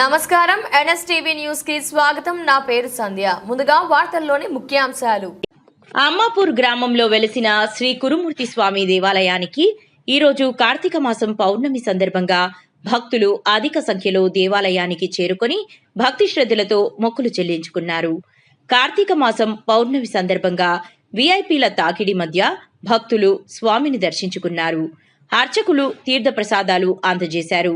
నమస్కారం. ఎన్ఎస్టీవీ న్యూస్కి స్వాగతం. నా పేరు సంధ్య. ముందుగా వార్తల్లోని ముఖ్యాంశాలు. అమ్మాపూర్ గ్రామంలో వెలిసిన శ్రీ కురుమూర్తి స్వామి దేవాలయానికి ఈరోజు కార్తీక మాసం పౌర్ణమి సందర్భంగా భక్తులు అధిక సంఖ్యలో దేవాలయానికి చేరుకొని భక్తి శ్రద్ధలతో మొక్కులు చెల్లించుకున్నారు. కార్తీక మాసం పౌర్ణమి సందర్భంగా విఐపీల తాకిడి మధ్య భక్తులు స్వామిని దర్శించుకున్నారు. అర్చకులు తీర్థప్రసాదాలు అందజేశారు.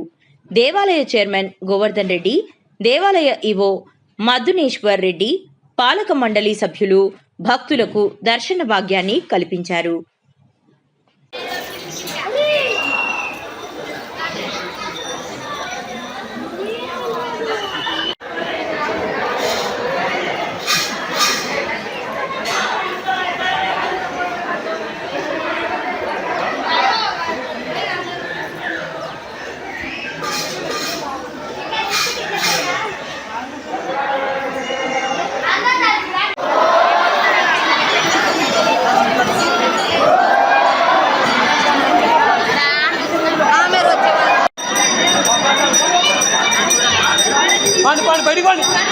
దేవాలయ చైర్మన్ గోవర్ధన్ రెడ్డి దేవాలయ ఈవో మధునేశ్వర్ రెడ్డి పాలక మండలి సభ్యులు భక్తులకు దర్శన భాగ్యాన్ని కల్పించారు. வெடிகோல்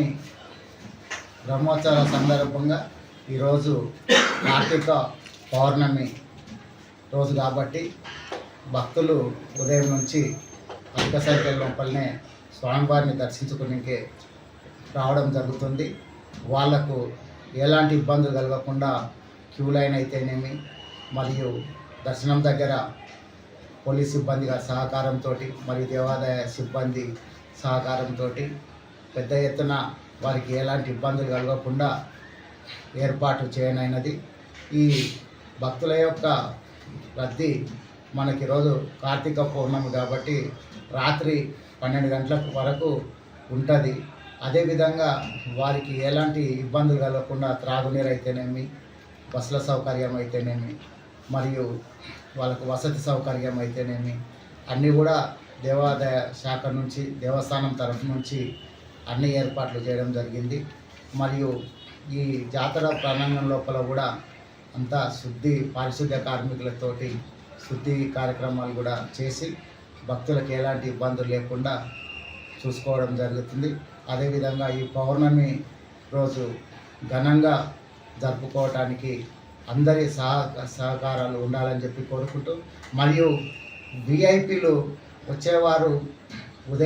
స్వామి బ్రహ్మోత్సవాల సందర్భంగా ఈరోజు కార్తీక పౌర్ణమి రోజు కాబట్టి భక్తులు ఉదయం నుంచి అధిక సంఖ్య లోపలనే స్వామివారిని దర్శించుకునికే రావడం జరుగుతుంది. వాళ్ళకు ఎలాంటి ఇబ్బందులు కలగకుండా క్యూ లైన్ అయితేనేమి మరియు దర్శనం దగ్గర పోలీస్ సిబ్బంది సహకారంతో మరియు దేవాదాయ సిబ్బంది సహకారంతో పెద్ద ఎత్తున వారికి ఎలాంటి ఇబ్బందులు కలగకుండా ఏర్పాటు చేయనైనది. ఈ భక్తుల యొక్క రద్దీ మనకి రోజు కార్తీక పౌర్ణమి కాబట్టి రాత్రి పన్నెండు గంటల వరకు ఉంటుంది. అదేవిధంగా వారికి ఎలాంటి ఇబ్బందులు కలగకుండా త్రాగునీరు అయితేనేమి బస్సుల సౌకర్యం అయితేనేమి మరియు వాళ్ళకు వసతి సౌకర్యం అయితేనేమి అన్నీ కూడా దేవాదాయ శాఖ నుంచి దేవస్థానం తరఫు నుంచి అన్ని ఏర్పాట్లు చేయడం జరిగింది. మరియు ఈ జాతర ప్రాంగణం లోపల కూడా అంతా శుద్ధి పారిశుద్ధ్య కార్మికులతోటి శుద్ధి కార్యక్రమాలు కూడా చేసి భక్తులకు ఎలాంటి ఇబ్బందులు లేకుండా చూసుకోవడం జరుగుతుంది. అదేవిధంగా ఈ పౌర్ణమి రోజు ఘనంగా జరుపుకోవటానికి అందరి సహ సహకారాలు ఉండాలని చెప్పి కోరుకుంటూ మరియు విఐపీలు వచ్చేవారు